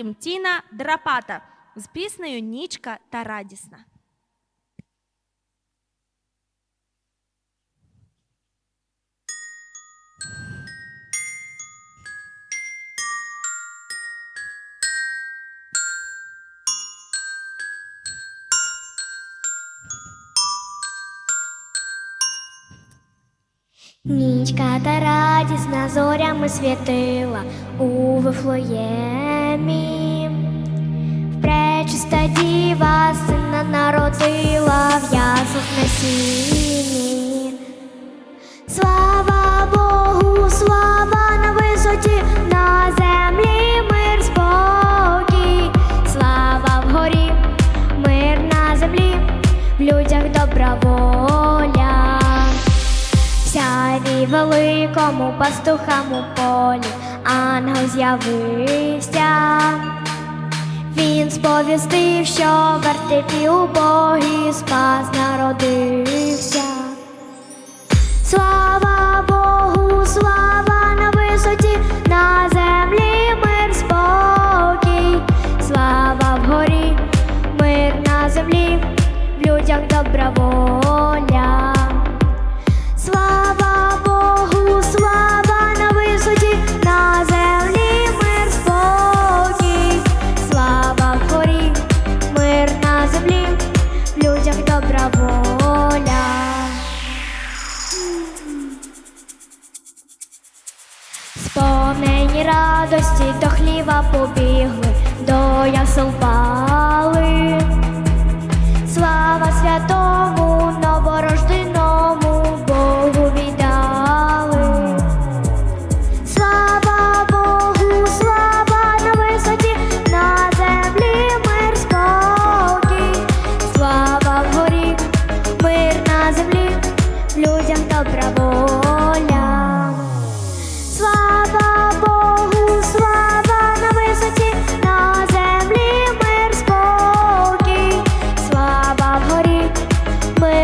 всім Тіна Драпата з піснею Нічка та радісна. Нічка та радісна зорями світила у Вифлеємі. Пречиста діва сина народила в яслах на сіні. Слава Богу, слава на висоті, на землі мир спокій, слава вгорі, мир на землі, в людях добра великому пастухам у полі ангел з'явився. Він сповістив, що вертепі убогий спас народився. Слава Богу, слава на висоті, на землі мир спокій, слава вгорі, мир на землі, в людях добра воля. Добра воля. Сповнені радості до хліва побігли, до ясел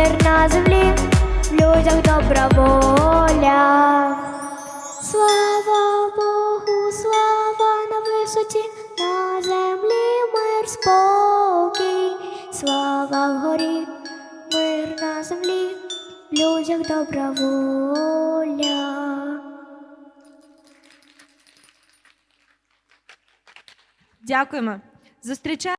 мир на землі, в людях добра воля. Слава Богу, слава на висоті, на землі мир спокій, слава вгорі, мир на землі, в людях добра воля. Дякуємо. Зустрічаємо.